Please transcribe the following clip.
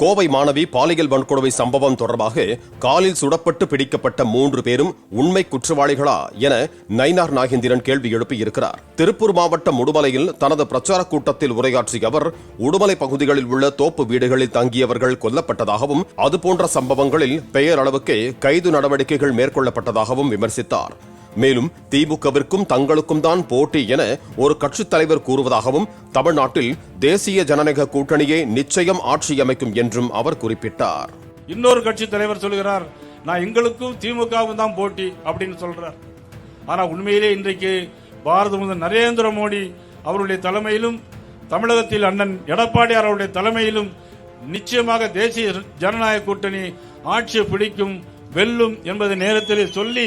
கோவை மாணவி பாலியல் வன்கொடுமை சம்பவம் தொடர்பாக காலில் சுடப்பட்டு பிடிக்கப்பட்ட மூன்று பேரும் உண்மை குற்றவாளிகளா என நயினார் நாகேந்திரன் கேள்வி எழுப்பியிருக்கிறார். திருப்பூர் மாவட்டம் உடுமலையில் தனது பிரச்சார கூட்டத்தில் உரையாற்றிய அவர் உடுமலை பகுதிகளில் உள்ள தோப்பு வீடுகளில் தங்கியவர்கள் கொல்லப்பட்டதாகவும் அதுபோன்ற சம்பவங்களில் பெயரளவுக்கே கைது நடவடிக்கைகள் மேற்கொள்ளப்பட்டதாகவும் விமர்சித்தார். மேலும் திமுகவிற்கும் தங்களுக்கும் தான் போட்டி என ஒரு கட்சித் தலைவர் கூறுவதாகவும் தமிழ்நாட்டில் தேசிய ஜனநாயக கூட்டணியே நிச்சயம் ஆட்சி அமைக்கும் என்றும் அவர் குறிப்பிட்டார். இன்னொரு கட்சி தலைவர் சொல்கிறார் நான் எங்களுக்கும் திமுகவும் தான் போட்டி அப்படின்னு சொல்றார். ஆனா உண்மையிலே இன்றைக்கு பாரத முதல் நரேந்திர மோடி அவருடைய தலைமையிலும் தமிழகத்தில் அண்ணன் எடப்பாடியார் அவருடைய தலைமையிலும் நிச்சயமாக தேசிய ஜனநாயக கூட்டணி ஆட்சியை பிடிக்கும் வெல்லும் என்பதை நேரத்திலே சொல்லி